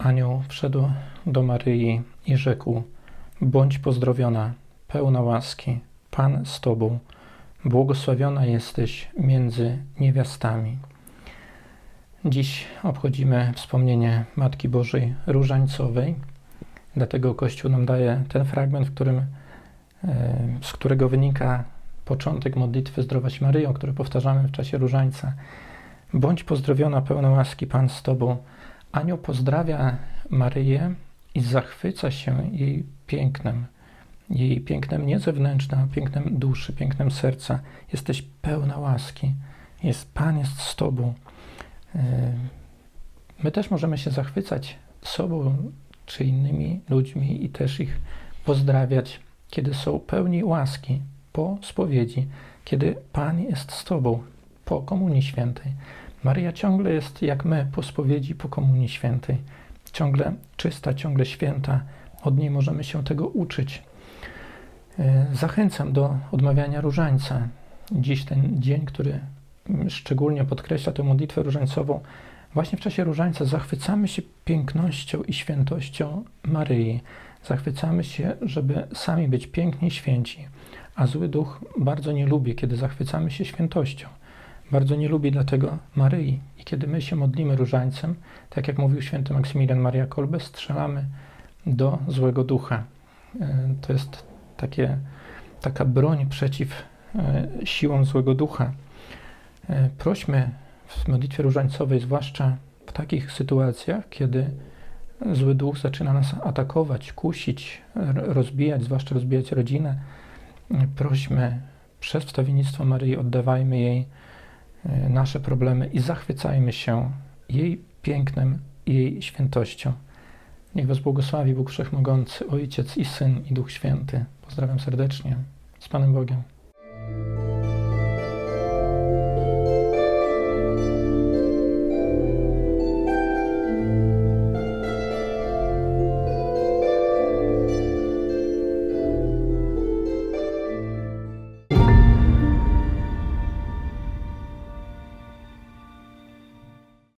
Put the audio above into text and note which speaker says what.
Speaker 1: Anioł wszedł do Maryi i rzekł: Bądź pozdrowiona, pełna łaski, Pan z Tobą, błogosławiona jesteś między niewiastami. Dziś obchodzimy wspomnienie Matki Bożej Różańcowej, dlatego Kościół nam daje ten fragment, w którym, e, z którego wynika początek modlitwy Zdrowaś Maryjo, który powtarzamy w czasie Różańca. Bądź pozdrowiona, pełna łaski, Pan z Tobą. Anioł pozdrawia Maryję i zachwyca się jej pięknem. Jej pięknem nie zewnętrznym, a pięknem duszy, pięknem serca. Jesteś pełna łaski. Jest, Pan jest z Tobą. Yy, My też możemy się zachwycać sobą czy innymi ludźmi i też ich pozdrawiać, kiedy są pełni łaski po spowiedzi, kiedy Pan jest z Tobą po Komunii Świętej. Maryja ciągle jest jak my po spowiedzi, po Komunii Świętej. Ciągle czysta, ciągle święta. Od niej możemy się tego uczyć. E, Zachęcam do odmawiania różańca. Dziś ten dzień, który szczególnie podkreśla tę modlitwę różańcową, właśnie w czasie różańca zachwycamy się pięknością i świętością Maryi. Zachwycamy się, żeby sami być piękni święci. A zły duch bardzo nie lubi, kiedy zachwycamy się świętością. Bardzo nie lubi dlatego Maryi. I kiedy my się modlimy różańcem, tak jak mówił święty Maksymilian Maria Kolbe, strzelamy do złego ducha. E, To jest takie, taka broń przeciw e, siłom złego ducha. E, Prośmy w modlitwie różańcowej, zwłaszcza w takich sytuacjach, kiedy zły duch zaczyna nas atakować, kusić, rozbijać, zwłaszcza rozbijać rodzinę, prośmy przez wstawiennictwo Maryi, oddawajmy jej nasze problemy i zachwycajmy się jej pięknem i jej świętością. Niech Was błogosławi Bóg Wszechmogący, Ojciec i Syn i Duch Święty. Pozdrawiam serdecznie. Z Panem Bogiem.